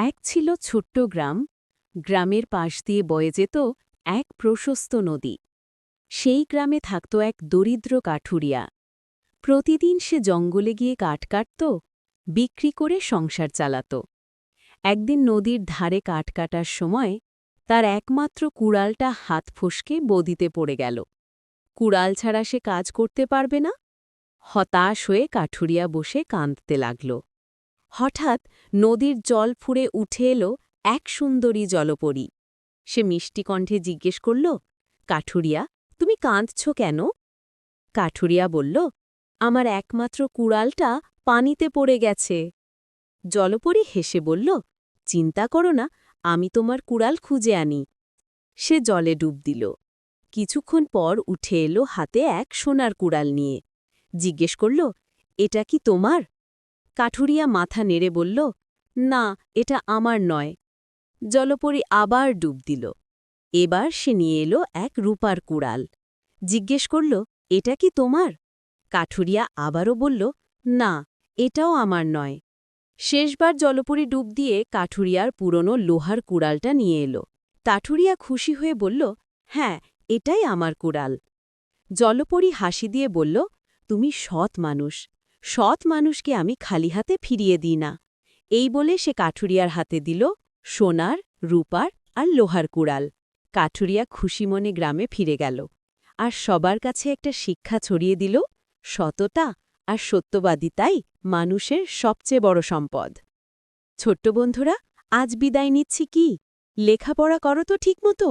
এক ছিল ছোট্ট গ্রাম। গ্রামের পাশ দিয়ে বয়ে যেত এক প্রশস্ত নদী। সেই গ্রামে থাকত এক দরিদ্র কাঠুরিয়া। প্রতিদিন সে জঙ্গলে গিয়ে কাঠ কাটত, বিক্রি করে সংসার চালাত। একদিন নদীর ধারে কাঠ কাটার সময় তার একমাত্র কুড়ালটা হাত ফসকে বদিতে পড়ে গেল। কুড়াল ছাড়া সে কাজ করতে পারবে না। হতাশ হয়ে কাঠুরিয়া বসে কাঁদতে লাগল। হঠাৎ নদীর জল ফুঁড়ে উঠে এলো এক সুন্দরী জলপরী। সে মিষ্টি কণ্ঠে জিজ্ঞেস করল, কাঠুরিয়া, তুমি কাঁদছ কেন? কাঠুরিয়া বলল, আমার একমাত্র কুড়ালটা পানিতে পড়ে গেছে। জলপরী হেসে বলল, চিন্তা করো না, আমি তোমার কুড়াল খুঁজে আনি। সে জলে ডুব দিল। কিছুক্ষণ পর উঠে এলো হাতে এক সোনার কুড়াল নিয়ে। জিজ্ঞেস করল, এটা কি তোমার? কাঠুরিয়া মাথা নেড়ে বলল, না, এটা আমার নয়। জলপরী আবার ডুব দিল। এবার সে নিয়ে এলো এক রূপার কুড়াল। জিজ্ঞেস করল, এটা কি তোমার? কাঠুরিয়া আবারও বলল, না, এটাও আমার নয়। শেষবার জলপরী ডুব দিয়ে কাঠুরিয়ার পুরনো লোহার কুড়ালটা নিয়ে এলো। কাঠুরিয়া খুশি হয়ে বলল হ্যাঁ এটাই আমার কুড়াল। জলপরী হাসি দিয়ে বলল, তুমি সৎ মানুষ। সৎ মানুষকে আমি খালি হাতে ফিরিয়ে দিই না। এই বলে সে কাঠুরিয়ার হাতে দিল সোনার, রূপার আর লোহার কুড়াল। কাঠুরিয়া খুশি মনে গ্রামে ফিরে গেল আর সবার কাছে একটা শিক্ষা ছড়িয়ে দিল, সততা আর সত্যবাদিতাই মানুষের সবচেয়ে বড় সম্পদ। ছোট্ট বন্ধুরা, আজ বিদায় নিচ্ছি কি? লেখাপড়া করো তো ঠিকমতো।